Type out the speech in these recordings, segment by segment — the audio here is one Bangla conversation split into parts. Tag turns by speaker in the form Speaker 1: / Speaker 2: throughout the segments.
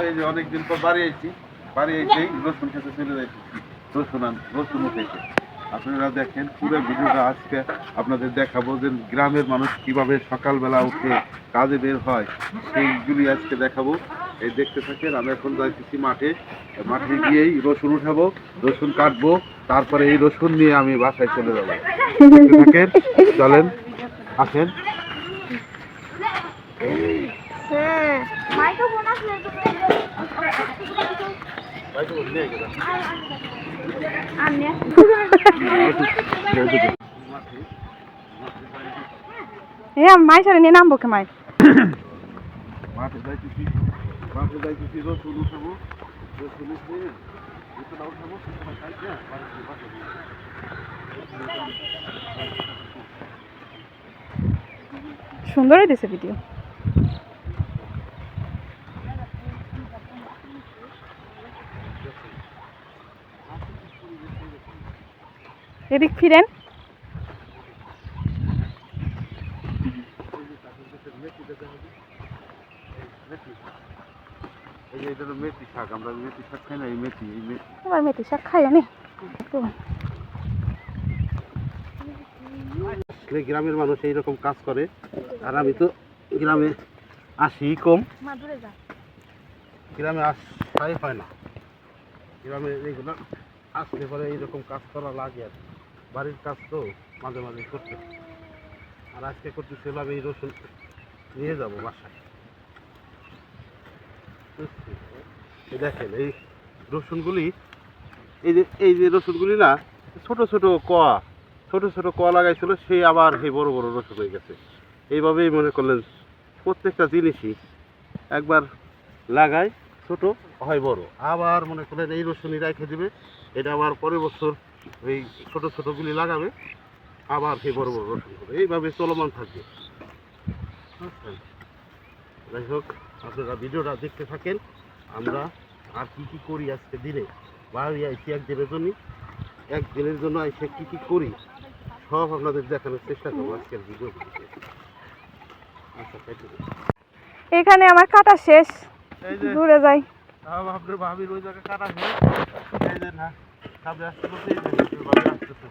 Speaker 1: এই যে অনেকদিন পর বাড়ি আইছি। বাড়ি আইছেই রসুন খেতে চলে যাইতেছি। রসুন রসুন উঠেছে আপনারা দেখেন পুরো ভিডিওটা আজকে আপনাদের দেখাবো যে গ্রামের মানুষ কীভাবে সকালবেলা উঠে কাজে বের হয়, সেইগুলি আজকে দেখাবো। এই দেখতে থাকেন, আমি এখন যাইতেছি মাঠে। মাঠে গিয়েই রসুন উঠাবো, রসুন কাটবো, তারপরে এই রসুন নিয়ে আমি বাসায় চলে যাব। থাকেন, চলেন, আসেন।
Speaker 2: হ্যাঁ।
Speaker 3: এ মাইসারে নিয়ে নামবো কে মাই
Speaker 1: মাঠে যাইতেছি
Speaker 3: সুন্দরই দিছে ভিডিও এদিক ফিরেন।
Speaker 1: মেথি শাক আমরা মেথি শাক খাই না? এই মেথি এই মেথি
Speaker 3: এবার মেথি শাক খাই আনি
Speaker 1: এই গ্রামের মানুষ এইরকম কাজ করে আর আমি তো গ্রামে আসি কম। গ্রামে আসাই হয় না। গ্রামে এইগুলো আসলে পরে এইরকম কাজ করা লাগে আর কি। বাড়ির কাজ তো মাঝে মাঝে করতে আর আজকে করতেছিলাম আমি এই রসুন নিয়ে যাব বাসায়? দেখেন, এই রসুনগুলি, এই যে এই যে রসুনগুলি না, ছোট ছোট কোয়া, ছোট ছোট কোয়া লাগাইছিল সেই আবার সেই বড় বড় রসুন হয়ে গেছে। এইভাবেই মনে করলেন প্রত্যেকটা জিনিসই একবার লাগায়, ছোট হয় বড়। আবার মনে করেন এই রসুনই রেখে দিবে, এটা আবার পরের বছর ওই ছোট ছোটগুলি লাগাবে আবার সেই বড় বড় রসুন হবে এইভাবে চলমান থাকবে। যাই হোক আপনারা ভিডিওটা দেখতে থাকেন। আমরা আর কি কি করি আজকে দিনে? বাড়ি আইসি একদিনের জন্য। একদিনের জন্য আইসে কি কি করি? সব আপনাদের দেখানোর চেষ্টা করব আজকের ভিডিও আচ্ছা
Speaker 3: এখানে আমার কাটা শেষ।
Speaker 1: এই
Speaker 3: দূরে যাই।
Speaker 1: আপনার ভাবির ওই জায়গায় কাটা এই যে না। সামনে আসতে বলছে এই যে আপনার ভাবি আসতেছে।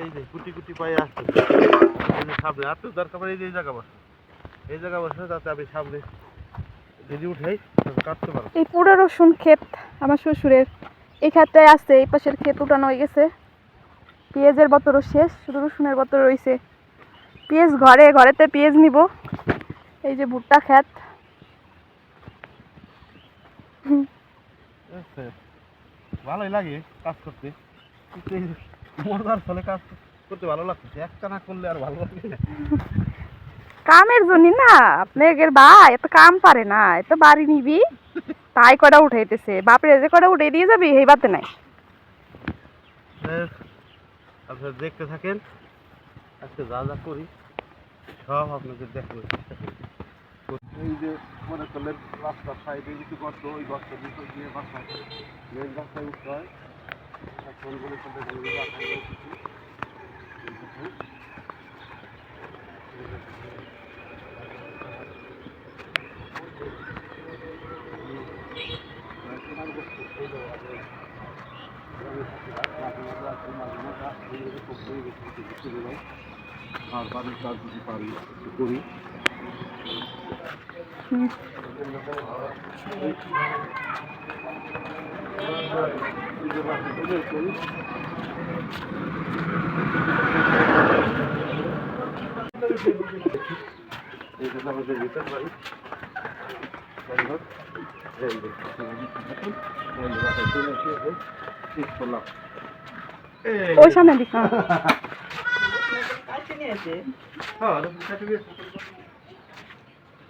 Speaker 1: এই যে কুটি কুটি পায়ে আসতেছে। এই যে সামনে আর তো দরকার পড়ে এই যে জায়গা বসে। এই জায়গা বসে যাতে আমি সামনে যদি উঠাই কাটতে পারো
Speaker 3: এই পুরো রসুন ক্ষেত আমার শ্বশুরের। এই ক্ষেতটায় আছে এই পাশের ক্ষেত উঠানো হয়ে গেছে। পেঁয়াজের বতরও শেষ শুধু রসুনের বতর রয়েছে পেঁয়াজ ঘরে ঘরেতে পেঁয়াজ নিব। এই যে ভুট্টা ক্ষেত।
Speaker 1: আচ্ছা, ভালোই লাগে কাজ করতে। মজার ফলে কাজ করতে ভালো লাগছে একটা না করলে আর ভালো লাগে
Speaker 3: কামের জন্য না আপনি আপনাদের ভাই এত কাম পারে না এত বাড়ি নিবি তাই কটা উঠাইতেছে। বাপরে যে কটা উঠে দিয়ে যাবি এই বাতে নাই।
Speaker 1: এর আপনারা দেখতে থাকেন আজকে যা যা করি সব আপনাদের দেখানোর চেষ্টা করি এই যে মনে করলেন রাস্তার সাইডে কিছু গর্ত ওই ভিতর দিয়ে বাসায় মেন রাস্তায় উঠতে হয় এখন মনে। আর বাড়ির কাজ যদি পারি করি
Speaker 3: ওই সামনে।
Speaker 1: কিছু না?